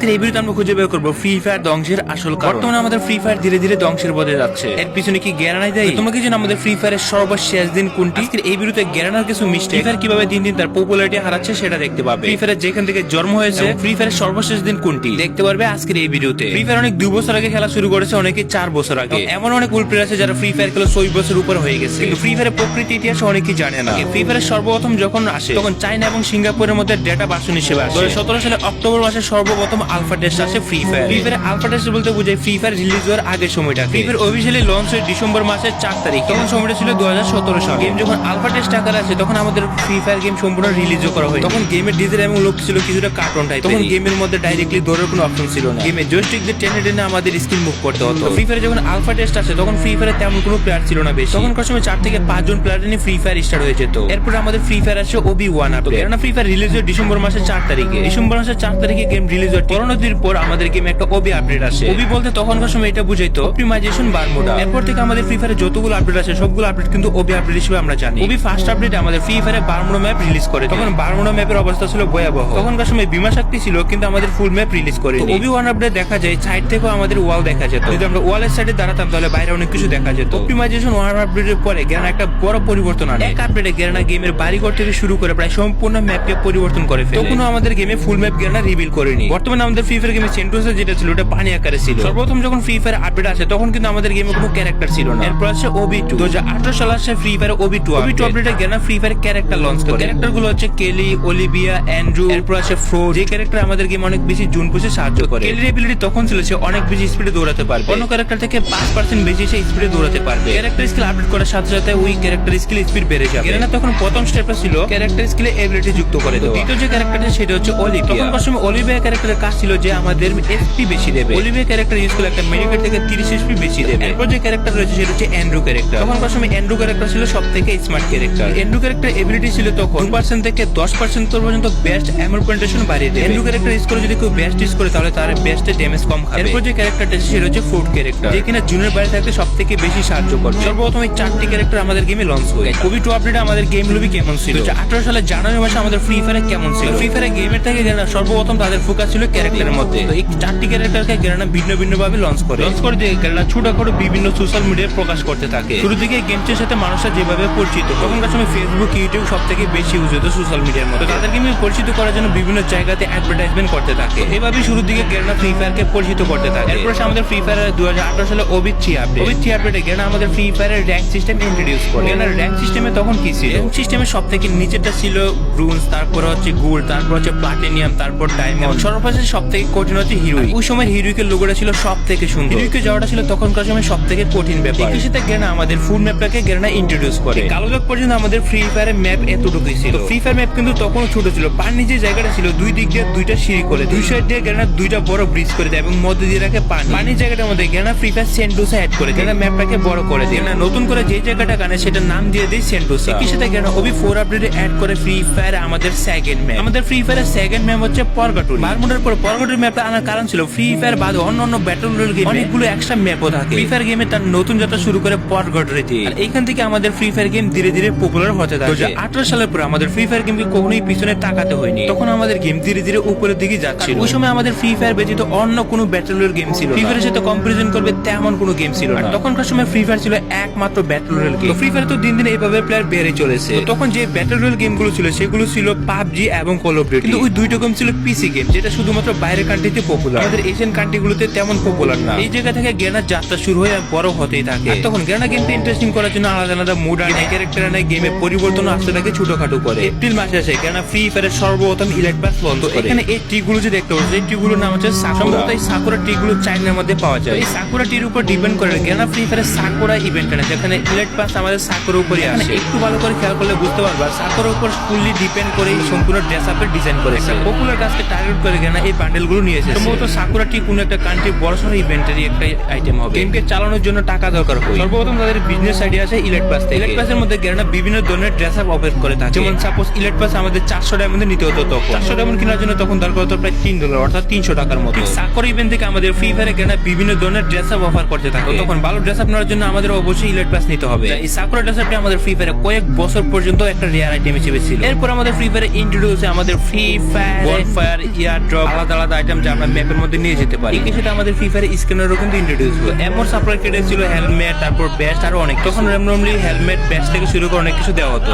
আজকের এই ভিডিওতে আমরা খুঁজে বের করব। ফ্রি ফায়ার ধ্বংসের আসল কারণ। বর্তমানে আমাদের ফ্রি ফায়ার ধীরে ধীরে ধ্বংসের পথে যাচ্ছে। এর পিছনে কি গ্যারানাই দেয়? তোমাকে যেন আমাদের ফ্রি ফায়ারের সর্বশেষ দিন কোনটি? আজকের এই ভিডিওতে গ্যারানার কিছু মিস্টেক ফ্রি ফায়ার কীভাবে দিন দিন তার পপুলারিটি হারাচ্ছে সেটা দেখতে পাবে। ফ্রি ফায়ার যেখান থেকে জন্ম হয়েছে ফ্রি ফায়ারের সর্বশেষ দিন কোনটি? দেখতে পারবে আজকের এই ভিডিওতে ফ্রি ফায়ার অনেক দুই বছর আগে খেলা শুরু করেছে অনেকে চার বছর আগে। এমন অনেক উল প্লেয়ার আছে যারা ফ্রি ফায়ার খেলে ছয় বছর উপর হয়ে গেছে। কিন্তু ফ্রি ফায়ারের প্রকৃতি ইতিহাস অনেকেই জানে না। ফ্রি ফায়ারের সর্বপ্রথম যখন আসে তখন চায়না এবং সিঙ্গাপুরের মধ্যে ডেটা ভার্সন হিসেবে আসে। দু সতেরো সালে অক্টোবর মাসে সর্বপ্রথম আলফা টেস্ট আসে Free Fire Free Fire alpha test বলতে বোঝায় ফ্রি ফায়ার রিলিজ হওয়ার আগের সময়টা ফ্রি ফায়ার অফিসিয়ালি লঞ্চ হয় ডিসেম্বর মাসের চার তারিখ। তখন সময়টা ছিল দু হাজার সতেরো সাল। গেম যখন আলফা টেস্ট আকারে আসে তখন আমাদের ফ্রি ফায়ার গেম সম্পূর্ণ রিলিজও করা হয় তখন গেমের ডিজাইন এবং লোক ছিল কিছুটা কার্টুন টাইপ তখন গেমের মধ্যে ডাইরেক্টলি দৌড়ের কোনো অপশন ছিল না। গেমে জয়স্টিক দিয়ে টেনে টেনে আমাদের স্কিল মুভ করতে হতো। ফ্রি ফায়ার যখন আলফা টেস্ট আসে তখন ফ্রি ফায়ারে তেমন কোনো প্লেয়ার ছিল না বেশি। তখনকার সময় চার থেকে পাঁচজন প্লেয়ার নিয়ে ফ্রি ফায়ার স্টার্ট হয়ে যেত। এরপরে আমাদের ফ্রি ফায়ার আসে ওবি ওয়ান আপডেট কেননা ফ্রি ফায়ার রিলিজ হয় ডিসেম্বর মাসের চার তারিখে। ডিসেম্বর মাসের চার তারিখে গেম রিলিজ হয় দিন পর আমাদের গেমে একটা ওবি আপডেট আসে। ওবি বলতে তখনকার সময় এটা বুঝাইতো অপটিমাইজেশন বারমুডা। এরপর থেকে আমাদের ফ্রি ফায়ারে যতগুলো আপডেট আছে সবগুলো আপডেট কিন্তু ওবি আপডেট হিসেবে আমরা জানি। ওবি ফার্স্ট আপডেট আমাদের ফ্রি ফায়ারে বারমুডা ম্যাপ রিলিজ করে তখন বারমুডা ম্যাপের অবস্থা ছিল ভয়াবহ। তখনকার সময় বিমা শক্তি ছিল কিন্তু আমাদের ফুল ম্যাপ রিলিজ করে ওবি ওয়ান আপডেট দেখা যায় সাইড থেকেও আমাদের ওয়াল দেখা যেত। যদি আমরা ওয়ালের সাইডে দাঁড়াতাম তাহলে বাইরে অনেক কিছু দেখা যেত। অপটিমাইজেশন ওয়ান আপডেটের পরে জ্ঞান একটা বড় পরিবর্তন আনে। এক আপডেটে জ্ঞানা গেমের বাড়িঘর থেকে শুরু করে প্রায় সম্পূর্ণ ম্যাপকে পরিবর্তন করে ফেলে। তখনও আমাদের গেমে ফুল ম্যাপ জ্ঞানা রিভিল করেনি। বর্তমানে আমাদের ফ্রি ফায়ার গেমে সেন্টোসা যেটা ছিল ওটা পানি আকারে ছিল। সর্বপ্রথম যখন ফ্রি ফায়ার আপডেট আসে তখন কিন্তু আমাদের গেমে কোনো ক্যারেক্টার ছিল না। এরপর আসে ওবি টু দু হাজার আঠারো সালে আসে Free Fire OB two OB two আপডেটে জ্ঞানা ফ্রি ফায়ার ক্যারেক্টার লঞ্চ করে। ক্যারেক্টারগুলো হচ্ছে কেলি অলিভিয়া অ্যান্ড্রু এরপর আছে ফ্রো যে ক্যারেক্টার আমাদের গেম অনেক বেশি জুন পুষে সাহায্য করে। কেলির এবিলিটি তখন ছিল সে অনেক বেশি স্পিডে দৌড়াতে পারবে। অন্য ক্যারেক্টার থেকে পাঁচ পার্সেন্ট বেশি সে স্পিডে দৌড়াতে পারবে। ক্যারেক্টার স্কিল আপডেট করার সাথে সাথে ওই ক্যারেক্টার স্কিল স্পিড বেড়ে যাবে। গেরানা তখন প্রথম স্টেপটা ছিল ক্যারেক্টার স্কিলে এবিলিটি যুক্ত করে দেওয়া। দ্বিতীয় যে ক্যারেক্টারটা সেটা হচ্ছে অলিভিয়া তখনকার সময় অলিভিয়া ক্যারেক্টারের কাজ ছিল যে আমাদের এসপি বেশি দেবে। অলিভিয়া ক্যারেক্টার ইউজ করলে একটা মেডিকেট থেকে তিরিশ এসপি বেশি দেবে। এরপর যে ক্যারেক্টার রয়েছে সেটা হচ্ছে অ্যান্ড্রু ক্যারেক্টার তখনকার সময় অ্যান্ড্রু ক্যারেক্টার ছিল সব থেকে smart character Andrew character ability ছিল তখন পার্সেন্ট থেকে দশ পার্সেন্ট পর্যন্ত বেস্ট এমর পয়েন্টেশন বাড়িয়ে দেবে। অ্যান্ড্রু ক্যারেক্টার ইউজ করে যদি কেউ বেস্ট ইউজ করে তাহলে তার বেস্টে ড্যামেজ কম খাবে। এরপর যে ক্যারেক্টারটা আছে সেটা হচ্ছে ফুড ক্যারেক্টার যে কিনা জুনের বাইরে থাকতে সব থেকে বেশি সাহায্য করবে। সর্বপ্রথম এই চারটি ক্যারেক্টার আমাদের গেমে লঞ্চ হয়। খুবই টু আপডেট আমাদের গেম লুবি কেমন ছিল? আঠারো সালে জানুয়ারি মাসে আমাদের ফ্রি ফায়ার কেমন ছিল? ফ্রি ফায়ার গেমের থেকে গেনা সর্বপ্রথম তাদের ফোকাস ছিল ক্যারেক্টারের মধ্যে। তো এই চারটি ক্যারেক্টারকে গেনা ভিন্ন ভিন্ন ভাবে লঞ্চ করে। লঞ্চ করে দিয়ে গেনা ছোটখাটো বিভিন্ন সোশ্যাল মিডিয়ায় প্রকাশ করতে থাকে। শুরু থেকে গেমটির সাথে মানুষরা যেভাবে পরিচিত তখনকার সময় ফেসবুক ইউটিউব সব থেকে বেশি ইউজ হতো সোশ্যাল মিডিয়ার মধ্যে। তাদেরকে আমি পরিচিত করার জন্য বিভিন্ন জায়গাতে অ্যাডভার্টাইজমেন্ট করতে থাকে। এভাবে শুরুর দিকে গেনা ফ্রি ফায়ারকে পরিচিত করতে থাকে। এরপর আমাদের ফ্রি ফায়ার দু হাজার আঠারো সালে থ্রি আপডেট থ্রি আপডেটে গেনা আমাদের ফ্রি ফায়ারের র্যাঙ্ক সিস্টেম ইন্ট্রোডিউস করে। গেনা র্যাঙ্ক সিস্টেমে তখন কি ছিল? র্যাঙ্ক সিস্টেমে সব থেকে নিচেরটা ছিল ব্রুন্স তারপর হচ্ছে গোল্ড তারপর হচ্ছে প্লাটিনিয়াম তারপর ডায়মন্ড সর্বশেষে সব থেকে কঠিন হচ্ছে হিরোই ওই সময় হিরোইকের লোগোটা ছিল সব থেকে সুন্দর। হিরোইকে যাওয়াটা ছিল তখনকার সময় সব থেকে কঠিন ব্যাপার। একই সাথে গেনা আমাদের ফুল ম্যাপটাকে গেনা ইন্ট্রোডিউস করে। কালো দাগ পর্যন্ত আমাদের ফ্রি ফায়ারের ম্যাপ এতটুকুই ছিল। ফ্রি ফায়ার ম্যাপ কিন্তু তখনও ছোট ছিল। পানি যে জায়গাটা ছিল দুই দিক দিয়ে দুইটা সিঁড়ি করে দুই সাইড দিয়ে গেনা দুইটা বড় ব্রিজ করে দেয় এবং মধ্যে দিয়ে রাখে পানি। পানির জায়গাটার মধ্যে Garena free fire Sentosa add করে গেনা ম্যাপটাকে বড় করে দিয়ে। না নতুন করে যে জায়গাটা কানে সেটা নাম দিয়ে দেয় সেন্টোসা একই সাথে গেনা ওবি ফোর আপডেটে অ্যাড করে ফ্রি ফায়ার আমাদের সেকেন্ড ম্যাপ আমাদের ফ্রি ফায়ারের সেকেন্ড ম্যাপ হচ্ছে পরগাটুরি বারমুডার পর পরগাটুরি ম্যাপটা আনার কারণ ছিল ফ্রি ফায়ার বাদে অন্য অন্য ব্যাটল রয়্যাল গেম অনেকগুলো এক্সট্রা ম্যাপও থাকে। ফ্রি ফায়ার গেমে তার নতুন যাত্রা শুরু করে পরগাটুরি দিয়ে আর এইখান থেকে আমাদের ফ্রি ফায়ার গেম ধীরে ধীরে পপুলার হতে থাকে। আঠারো সালের পর আমাদের ফ্রি ফায়ার গেমকে কখনোই পিছনে তাকাতে হয়নি। তখন আমাদের গেম ধীরে ধীরে উপরের দিকে যাচ্ছিল। ওই সময় আমাদের ফ্রি ফায়ার ব্যতীত অন্য কোনো ব্যাটল রয়্যাল গেম ছিল ফ্রি ফায়ারের সাথে কম্পারিজন করবে তেমন কোনো গেম ছিল না। তখনকার সময় ফ্রি ফায়ার ছিল একমাত্র battle royale game Free Fire তো দিন দিন এইভাবে প্লেয়ার বেড়ে চলেছে। তখন যে ব্যাটল রয়্যাল গেমগুলো ছিল সেগুলো ছিল পাবজি এবং কল অফ ডিউটি কিন্তু ওই দুইটা গেম ছিল পিসি গেম যেটা শুধুমাত্র বাইরের কান্ট্রিতে পপুলার আমাদের এশিয়ান কান্ট্রি গুলোতে তেমন পপুলার না। এই জায়গা থেকে গেনার যাত্রা শুরু হয়ে বড় হতেই থাকে। তখন গেনা গেমটা ইন্টারেস্টিং করার জন্য আলাদা আলাদা মুড আনে ক্যারেক্টার আনে গেমে পরিবর্তন আসতে থাকে ছোটখাটো করে। এপ্রিল মাসে আসে গেনা ফ্রি ফায়ারের সর্বপ্রথম ইলেক্ট পাস লঞ্চ করে। এখানে এই ট্রি গুলো যে দেখতে পাচ্ছ এই ট্রি গুলোর নাম হচ্ছে সাকুরা এই সাকুরা ট্রি গুলো চাইনার মধ্যে পাওয়া যায়। এই সাকুরা ট্রির উপর ডিপেন্ড করে গেনা ফ্রি ফায়ারের সাকুরা ইভেন্ট আনে যেখানে ইলেক্ট পাস আমাদের সাকুরা উপরে আসে। একটু ভালো করে খেয়াল করলে বুঝতে পারবা সাকুরা উপর ফুললি ডিপেন্ড করে সম্পূর্ণ ড্রেস আপের ডিজাইন করেছে। পপুলার কাজকে টার্গেট করে গেনা এই বান্ডেলগুলো নিয়ে এসেছে। সম্ভবত সাকুরা টি কোনো একটা কান্ট্রি বড়সড় ইভেন্টেরই একটা আইটেম হবে। গেমকে চালানোর জন্য টাকা দরকার হয় সর্বপ্রথম তাদের বিজনেস আইডিয়া আছে ইলেক্ট পাস ইলেক্ট পাসের মধ্যে গেনা বিভিন্ন ধরনের ড্রেস আপ অপারেট করে থাকে। যেমন সাপোজ ইলেক্ট পাস আমাদের চারশো ডায়মন্ডে নিতে হতো তখন। চারশো ডায়মন্ড কেনার জন্য তখন দরকার হতো প্রায় তিন ডলার অর্থাৎ তিনশো টাকার মতো। সাকর ইভেন্ট থেকে আমাদের ফ্রি ফায়ারে গেনা বিভিন্ন ধরনের ড্রেস আপ অফার করতে থাকে। তখন ভালো ড্রেস আপ নেওয়ার জন্য আমাদের অবশ্যই ইলেট পাস নিতে হবে। এই সাকুরা ড্রেস আপটি আমাদের ফ্রি ফায়ারে কয়েক বছর পর্যন্ত একটা রেয়ার আইটেম হিসেবে ছিল। এরপর আমাদের ফ্রি ফায়ারে ইন্ট্রোডিউস আমাদের ফ্রি ফায়ার বন ফায়ার ইয়ার ড্রপ আলাদা আলাদা আইটেম যা আমরা ম্যাপের মধ্যে নিয়ে যেতে পারি। একই সাথে আমাদের ফ্রি ফায়ার স্ক্যানারও কিন্তু ইন্ট্রোডিউস হলো। এমন সাপ্লাই কেটে ছিল হেলমেট তারপর ব্যাস্ট আরও অনেক। তখন র্যামনমলি হেলমেট ব্যাস্ট থেকে শুরু করে অনেক কিছু দেওয়া হতো।